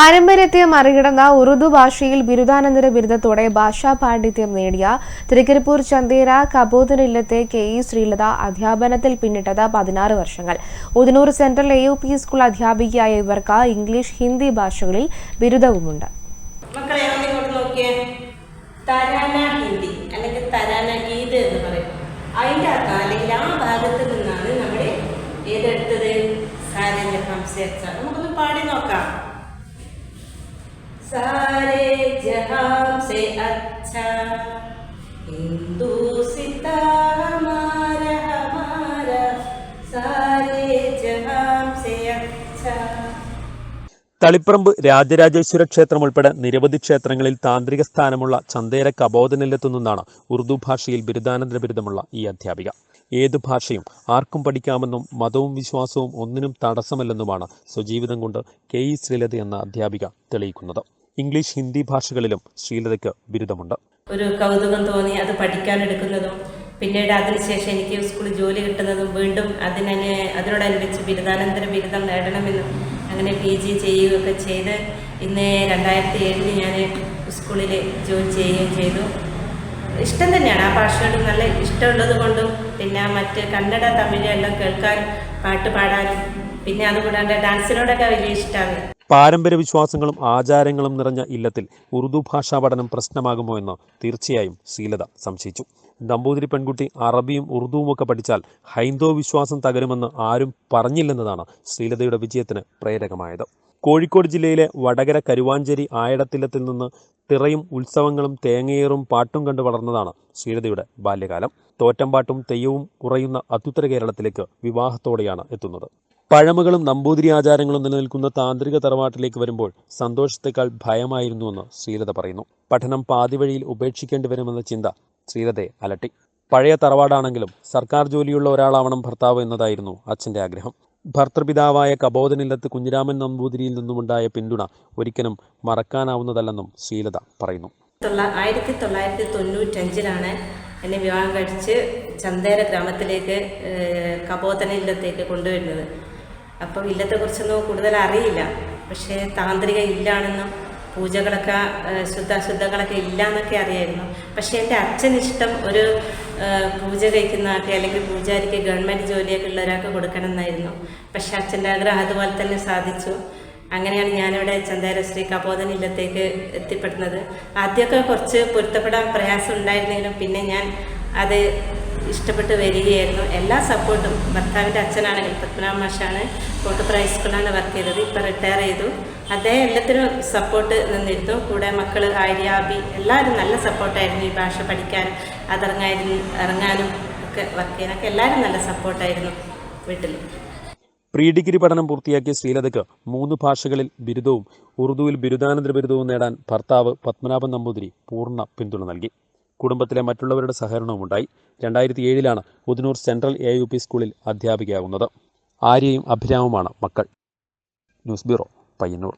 പാരമ്പര്യത്തെ മറികടന്ന ഉറുദു ഭാഷയിൽ ബിരുദാനന്തര ബിരുദത്തോടെ ഭാഷാ പാണ്ഡിത്യം നേടിയ തൃക്കരിപ്പൂർ ചന്തേര കബോധനില്ലത്തെ കെ ഇ ശ്രീലത അധ്യാപനത്തിൽ പിന്നിട്ടത് പതിനാറ് വർഷങ്ങൾ. Udanur central A U P school അധ്യാപികയായ ഇവർക്ക് ഇംഗ്ലീഷ് ഹിന്ദി ഭാഷകളിൽ ബിരുദവുമുണ്ട്. നമുക്കൊന്ന് പാടി നോക്കാം. സാരേ जहां से अच्छा। हिंदू सीता हमारा हमारा सारे जहां से अच्छा। തളിപ്പറമ്പ് രാജരാജേശ്വര ക്ഷേത്രം ഉൾപ്പെടെ നിരവധി ക്ഷേത്രങ്ങളിൽ താന്ത്രിക സ്ഥാനമുള്ള ചന്ദേര കബോധനിലത്തു നിന്നാണ് ഉറുദു ഭാഷയിൽ ബിരുദാനന്തര ബിരുദമുള്ള ഈ അധ്യാപിക. ഏതു ഭാഷയും ആർക്കും പഠിക്കാമെന്നും മതവും വിശ്വാസവും ഒന്നിനും തടസ്സമല്ലെന്നുമാണ് സ്വജീവിതം കൊണ്ട് കെ ഇ ശ്രീലത എന്ന അധ്യാപിക തെളിയിക്കുന്നത്. ഇംഗ്ലീഷ് ഹിന്ദി ഭാഷകളിലും ശ്രീലതയ്ക്ക് ബിരുദമുണ്ട്. ഒരു കൗതുകം തോന്നി അത് പഠിക്കാൻ പഠിക്കാനെടുക്കുന്നതും പിന്നീട് അതിനുശേഷം എനിക്ക് സ്കൂളിൽ ജോലി കിട്ടുന്നതും വീണ്ടും അതിനെ അതിനോടനുബന്ധിച്ച് ബിരുദാനന്തര ബിരുദം നേടണമെന്നും അങ്ങനെ പി ജി ചെയ്യുകയൊക്കെ ചെയ്ത് ഇന്ന് രണ്ടായിരത്തി ഏഴിൽ ഞാൻ സ്കൂളിൽ ജോയിൻ ചെയ്യുകയും ചെയ്തു. ഇഷ്ടം തന്നെയാണ് ആ ഭാഷയോട് നല്ല ഇഷ്ടമുള്ളത് കൊണ്ടും പിന്നെ മറ്റ് കന്നഡ തമിഴ് എല്ലാം കേൾക്കാൻ പാട്ട് പാടാനും പിന്നെ അതുകൂടാണ്ട് ഡാൻസിനോടൊക്കെ വലിയ ഇഷ്ടമാണ് പാരമ്പര്യ വിശ്വാസങ്ങളും ആചാരങ്ങളും നിറഞ്ഞ ഇല്ലത്തിൽ ഉറുദു ഭാഷാ പഠനം പ്രശ്നമാകുമോ എന്ന് തീർച്ചയായും ശീലത സംശയിച്ചു. നമ്പൂതിരി പെൺകുട്ടി അറബിയും ഉറുദുവും ഒക്കെ പഠിച്ചാൽ ഹൈന്ദവ വിശ്വാസം തകരുമെന്ന് ആരും പറഞ്ഞില്ലെന്നതാണ് ശ്രീലതയുടെ വിജയത്തിന് പ്രേരകമായത്. കോഴിക്കോട് ജില്ലയിലെ വടകര കരുവാഞ്ചേരി ആയടത്തില്ലത്തിൽ നിന്ന് തിറയും ഉത്സവങ്ങളും തേങ്ങയേറും പാട്ടും കണ്ടു വളർന്നതാണ് ശ്രീലതയുടെ ബാല്യകാലം. തോറ്റമ്പാട്ടും തെയ്യവും കുറയുന്ന അത്യുത്തര കേരളത്തിലേക്ക് വിവാഹത്തോടെയാണ് എത്തുന്നത്. പഴമകളും നമ്പൂതിരി ആചാരങ്ങളും നിലനിൽക്കുന്ന താന്ത്രിക തറവാട്ടിലേക്ക് വരുമ്പോൾ സന്തോഷത്തെക്കാൾ ഭയമായിരുന്നുവെന്ന് ശ്രീലത പറയുന്നു. പഠനം പാതിവഴിയിൽ ഉപേക്ഷിക്കേണ്ടി വരുമെന്ന ചിന്ത ശ്രീലതയെ അലട്ടി. പഴയ തറവാടാണെങ്കിലും സർക്കാർ ജോലിയുള്ള ഒരാളാവണം ഭർത്താവ് എന്നതായിരുന്നു അച്ഛന്റെ ആഗ്രഹം. ഭർത്തൃപിതാവായ കബോധനില്ലത്ത് കുഞ്ഞിരാമൻ നമ്പൂതിരിയിൽ നിന്നുമുണ്ടായ പിന്തുണ ഒരിക്കലും മറക്കാനാവുന്നതല്ലെന്നും ശ്രീലത പറയുന്നു. ആയിരത്തി തൊള്ളായിരത്തി തൊണ്ണൂറ്റഞ്ചിലാണ് എന്നെ വിവാഹം കഴിച്ച് ചന്തേര ഗ്രാമത്തിലേക്ക് കബോധനില്ലത്തേക്ക് കൊണ്ടുവരുന്നത്. അപ്പം ഇല്ലത്തെക്കുറിച്ചൊന്നും കൂടുതൽ അറിയില്ല പക്ഷേ താന്ത്രിക ഇല്ലാണെന്നും പൂജകളൊക്കെ ശുദ്ധ അശുദ്ധങ്ങളൊക്കെ ഇല്ല എന്നൊക്കെ അറിയായിരുന്നു. പക്ഷേ എന്റെ അച്ഛൻ ഇഷ്ടം ഒരു പൂജ കഴിക്കുന്ന ആൾക്ക് അല്ലെങ്കിൽ പൂജാരിക്ക് ഗവൺമെന്റ് ജോലിയൊക്കെ ഉള്ള ഒരാൾക്ക് കൊടുക്കണം എന്നായിരുന്നു പക്ഷേ അച്ഛന്റെ ആഗ്രഹം അതുപോലെ തന്നെ സാധിച്ചു. അങ്ങനെയാണ് ഞാനിവിടെ ചന്ദേര ശ്രീ കബോധന ഇല്ലത്തേക്ക് എത്തിപ്പെടുന്നത്. ആദ്യമൊക്കെ കുറച്ച് പൊരുത്തപ്പെടാൻ പ്രയാസം ഉണ്ടായിരുന്നെങ്കിലും പിന്നെ ഞാൻ അത് ഇഷ്ടപ്പെട്ട് വരികയായിരുന്നു. എല്ലാ സപ്പോർട്ടും ഭർത്താവിന്റെ അച്ഛനാണെങ്കിൽ പത്മനാഭ മാഷാണ്. കോട്ടപ്പുറ ഹൈസ്കൂളിലാണ് വർക്ക് ചെയ്തത്. ഇപ്പം റിട്ടയർ ചെയ്തു. അദ്ദേഹം എല്ലാത്തിനും സപ്പോർട്ട് നിന്നിരുന്നു. കൂടെ മക്കൾ ആര്യ അബി എല്ലാവരും നല്ല സപ്പോർട്ടായിരുന്നു ഈ ഭാഷ പഠിക്കാൻ അതിറങ്ങായിരുന്നു ഇറങ്ങാനും ഒക്കെ വർക്ക് ചെയ്യാനൊക്കെ എല്ലാവരും നല്ല സപ്പോർട്ടായിരുന്നു വീട്ടിൽ പ്രീ ഡിഗ്രി പഠനം പൂർത്തിയാക്കിയ ശ്രീലതയ്ക്ക് മൂന്ന് ഭാഷകളിൽ ബിരുദവും ഉറുദുവിൽ ബിരുദാനന്തര ബിരുദവും നേടാൻ ഭർത്താവ് പത്മനാഭൻ നമ്പൂതിരി പൂർണ പിന്തുണ നൽകി. കുടുംബത്തിലെ മറ്റുള്ളവരുടെ സഹകരണവും ഉണ്ടായി രണ്ടായിരത്തി ഏഴിലാണ് Udanur central A U P സ്കൂളിൽ അധ്യാപികയാകുന്നത് ആര്യയും അഭിരാമുമാണ് മക്കൾ. News bureau Payyanur.